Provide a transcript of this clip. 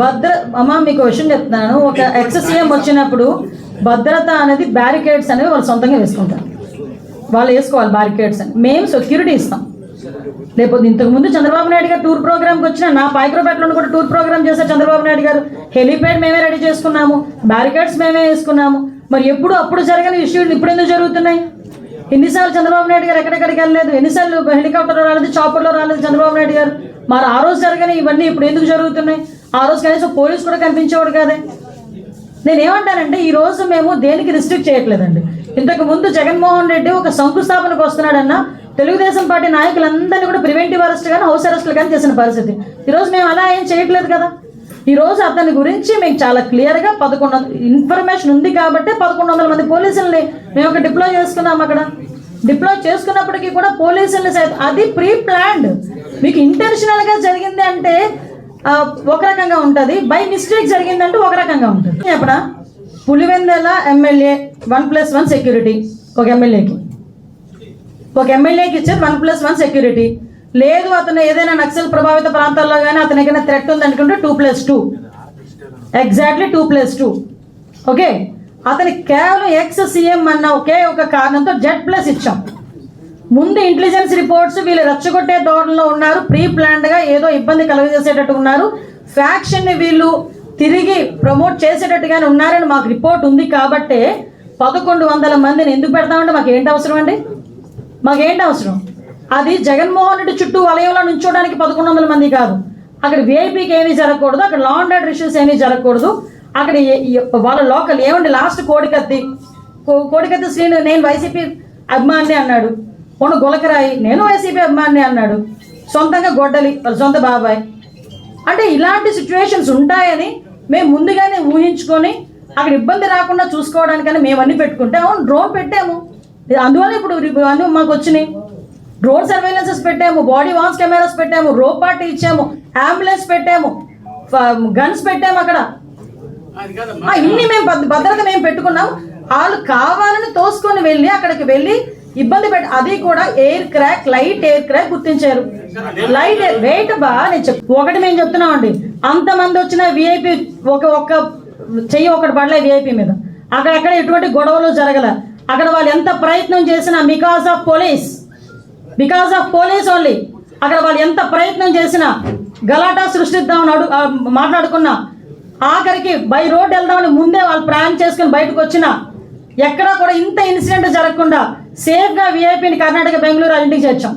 భద్ర అమ్మ మీకు విషయం చెప్తున్నాను. ఒక ఎక్స్ సీఎం వచ్చినప్పుడు భద్రత అనేది బ్యారికేడ్స్ అనేవి వాళ్ళు సొంతంగా వేసుకుంటారు. వాళ్ళు వేసుకోవాలి బ్యారికేడ్స్ అని. మేము సెక్యూరిటీ ఇస్తాం. లేకపోతే ఇంతకు ముందు చంద్రబాబు నాయుడు గారు టూర్ ప్రోగ్రామ్కి వచ్చిన నా పైక్రోపేటలో కూడా టూర్ ప్రోగ్రామ్ చేశారు చంద్రబాబు నాయుడు గారు. హెలిప్యాడ్ మేమే రెడీ చేసుకున్నాము. బ్యారికేడ్స్ మేమే వేసుకున్నాము. మరి ఎప్పుడు అప్పుడు జరగని ఇష్యూలు ఇప్పుడు ఎందుకు జరుగుతున్నాయి? ఎన్నిసార్లు చంద్రబాబు నాయుడు గారు ఎక్కడెక్కడికి వెళ్ళలేదు? ఎన్నిసార్లు హెలికాప్టర్లో రాలేదు చాపర్లో రాలేదు చంద్రబాబు నాయుడు గారు? మరి ఆ రోజు జరగని ఇవన్నీ ఇప్పుడు ఎందుకు జరుగుతున్నాయి? ఆ రోజు కనీసం పోలీసు కూడా కనిపించేవాడు కాదే. నేను ఏమంటానంటే ఈ రోజు మేము దేనికి రిస్ట్రిక్ట్ చేయట్లేదండి. ఇంతకు ముందు జగన్మోహన్ రెడ్డి ఒక శంకుస్థాపనకు వస్తున్నాడన్న తెలుగుదేశం పార్టీ నాయకులందరినీ కూడా ప్రివెంటివ్ అరెస్ట్ కానీ హౌస్ అరెస్ట్లు కానీ చేసిన పరిస్థితి. ఈ రోజు మేము అలా ఏం చేయట్లేదు కదా. ఈరోజు అతని గురించి మీకు చాలా క్లియర్గా పదకొండు వందలు ఇన్ఫర్మేషన్ ఉంది కాబట్టి పదకొండు వందల మంది పోలీసుల్ని మేము ఒక డిప్లాయ్ చేసుకున్నాం అక్కడ. డిప్లాయ్ చేసుకున్నప్పటికీ కూడా పోలీసుల్ని అది ప్రీ ప్లాన్డ్ మీకు ఇంటెన్షనల్గా జరిగింది అంటే ఒక రకంగా ఉంటుంది. బై మిస్టేక్ జరిగిందంటే ఒక రకంగా ఉంటుంది. చెప్పడా Pulivendula MLA one plus one security ఒక ఎమ్మెల్యేకి. ఒక ఎమ్మెల్యేకి ఇచ్చారు వన్ ప్లస్ వన్ సెక్యూరిటీ. లేదు అతను ఏదైనా నక్సల్ ప్రభావిత ప్రాంతాల్లో కానీ అతను ఏదైనా థ్రెట్ ఉంది అనుకుంటే two plus two exactly two plus two okay అతనికి కేవలం ఎక్స్ సీఎం అన్న ఒకే ఒక కారణంతో జెడ్ ప్లస్ ఇచ్చాం. ముందు ఇంటెలిజెన్స్ రిపోర్ట్స్ వీళ్ళు రెచ్చగొట్టే ధోరణిలో ఉన్నారు. ప్రీ ప్లాన్డ్గా ఏదో ఇబ్బంది కలుగజేసేటట్టు ఉన్నారు. ఫ్యాక్షన్ని వీళ్ళు తిరిగి ప్రమోట్ చేసేటట్టుగానే ఉన్నారని మాకు రిపోర్ట్ ఉంది కాబట్టే పదకొండు వందల మందిని ఎందుకు పెడతామంటే మాకు ఏంటి అవసరం అండి? మాకేంటి అవసరం? అది జగన్మోహన్ రెడ్డి చుట్టూ వలయంలో నుంచోడానికి పదకొండు వందల మంది కాదు. అక్కడ విఐపీకి ఏమీ జరగకూడదు అక్కడ లా ఆర్డర్ ఇష్యూస్ ఏమీ జరగకూడదు. అక్కడ వాళ్ళ లోకల్ ఏమండి లాస్ట్ కోడికత్తి. కో- కోడికత్తి శ్రీను నేను వైసీపీ అభిమాని అన్నాడు. మొన్న గులకరాయి నేను వైసీపీ అభిమాని అన్నాడు. సొంతంగా గొడ్డలి వాళ్ళ సొంత బాబాయ్. అంటే ఇలాంటి సిచ్యువేషన్స్ ఉంటాయని మేము ముందుగానే ఊహించుకొని అక్కడ ఇబ్బంది రాకుండా చూసుకోవడానికని మేము అన్ని పెట్టుకుంటే అవును డ్రోన్ పెట్టాము. అందువల్ల ఇప్పుడు రి- అన్ని మాకు వచ్చినాయి. డ్రోన్ సర్వేలెన్సెస్ పెట్టాము బాడీ వాన్స్ కెమెరాస్ పెట్టాము రోప్ పార్టీ ఇచ్చాము అంబులెన్స్ పెట్టాము గన్స్ పెట్టాము అక్కడ. ఇన్ని మేము భద్ర- భద్రత మేము పెట్టుకున్నాం వాళ్ళు కావాలని తోసుకొని వెళ్ళి అక్కడికి వెళ్ళి ఇబ్బంది పెట్టి అది కూడా air crack light air crack గుర్తించారు. లైట్ వెయిట్ బా నేను చెప్ ఒకటి మేము చెప్తున్నాం అండి అంతమంది వచ్చిన విఐపి ఒక ఒక్క చెయ్యి ఒకటి పడలే విఐపి మీద. అక్కడక్కడ ఎటువంటి గొడవలు జరగల. అక్కడ వాళ్ళు ఎంత ప్రయత్నం చేసినా because of police because of police only అక్కడ వాళ్ళు ఎంత ప్రయత్నం చేసినా గలాటా సృష్టిద్దామని అడు మాట్లాడుకున్నా. ఆఖరికి బై రోడ్ వెళ్దామని ముందే వాళ్ళు ప్లాన్ చేసుకుని బయటకు వచ్చిన. ఎక్కడా కూడా ఇంత ఇన్సిడెంట్ జరగకుండా సేఫ్గా విఐపిని కర్ణాటక బెంగళూరు అన్నింటికి చేర్చాం.